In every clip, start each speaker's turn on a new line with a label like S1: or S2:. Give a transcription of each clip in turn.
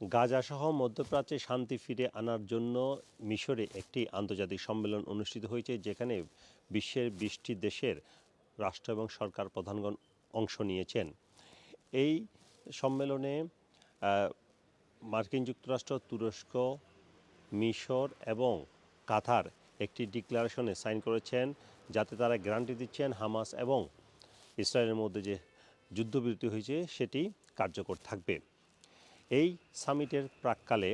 S1: গাজাসহ মধ্যপ্রাচ্যে শান্তি ফিরে আনার জন্য মিশরে একটি আন্তর্জাতিক সম্মেলন অনুষ্ঠিত হয়েছে, যেখানে বিশ্বের বিশটি দেশের রাষ্ট্র এবং সরকার প্রধানগণ অংশ নিয়েছেন। এই সম্মেলনে মার্কিন যুক্তরাষ্ট্র, তুরস্ক, মিশর এবং কাতার একটি ডিক্লারেশনে সাইন করেছেন, যাতে তারা গ্যারান্টি দিচ্ছেন হামাস এবং ইসরায়েলের মধ্যে যে যুদ্ধবিরতি হয়েছে, সেটি কার্যকর থাকবে। এই সামিটের প্রাককালে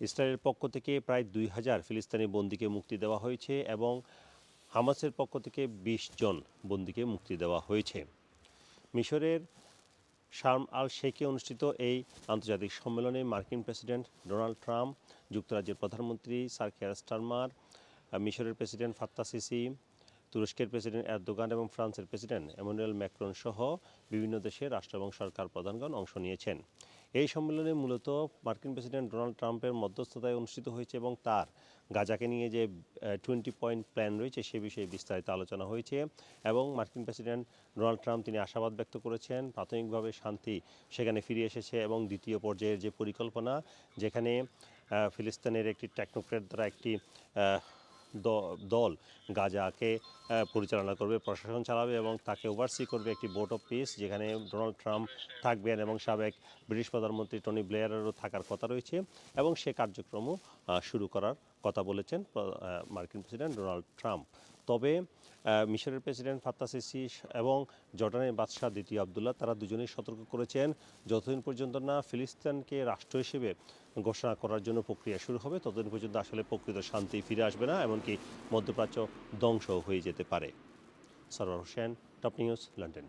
S1: ইসরায়েলের পক্ষ থেকে প্রায় দুই হাজার ফিলিস্তিনি বন্দীকে মুক্তি দেওয়া হয়েছে এবং হামাসের পক্ষ থেকে বিশ জন বন্দীকে মুক্তি দেওয়া হয়েছে। মিশরের শার্ম আল শেখে অনুষ্ঠিত এই আন্তর্জাতিক সম্মেলনে মার্কিন প্রেসিডেন্ট ডোনাল্ড ট্রাম্প, যুক্তরাজ্যের প্রধানমন্ত্রী স্যার কেয়ার স্টারমার, মিশরের প্রেসিডেন্ট ফাত্তা সিসি, তুরস্কের প্রেসিডেন্ট এরদোগান এবং ফ্রান্সের প্রেসিডেন্ট এমানুয়েল ম্যাক্রন সহ বিভিন্ন দেশের রাষ্ট্র এবং সরকার প্রধানগণ অংশ নিয়েছেন। এই সম্মেলনে মূলত মার্কিন প্রেসিডেন্ট ডোনাল্ড ট্রাম্পের মধ্যস্থতায় অনুষ্ঠিত হয়েছে এবং তার গাজাকে নিয়ে যে টোয়েন্টি পয়েন্ট প্ল্যান রয়েছে সে বিষয়ে বিস্তারিত আলোচনা হয়েছে এবং মার্কিন প্রেসিডেন্ট ডোনাল্ড ট্রাম্প তিনি আশাবাদ ব্যক্ত করেছেন, প্রাথমিকভাবে শান্তি সেখানে ফিরে এসেছে এবং দ্বিতীয় পর্যায়ের যে পরিকল্পনা, যেখানে ফিলিস্তিনের একটি টেকনোক্রেট দ্বারা একটি দল গাজাকে পরিচালনা করবে, প্রশাসন চালাবে এবং তাকে ওভারসি করবে একটি বোর্ড অফ পিস যেখানে ডোনাল্ড ট্রাম্প থাকবেন এবং সাবেক ব্রিটিশ প্রধানমন্ত্রী টনি ব্লেয়ারেরও থাকার কথা রয়েছে এবং সে কার্যক্রমও শুরু করার কথা বলেছেন মার্কিন প্রেসিডেন্ট ডোনাল্ড ট্রাম্প। তবে মিশরের প্রেসিডেন্ট ফাত্তা সিসি এবং জর্ডানের বাদশাহ দ্বিতীয় আবদুল্লাহ, তারা দুজনেই সতর্ক করেছেন, যতদিন পর্যন্ত না ফিলিস্তিনকে রাষ্ট্র হিসেবে ঘোষণা করার জন্য প্রক্রিয়া শুরু হবে, ততদিন পর্যন্ত আসলে প্রকৃত শান্তি ফিরে আসবে না, এমনকি মধ্যপ্রাচ্য ধ্বংস হয়ে যেতে পারে। Sarwar Hossain, top news, London.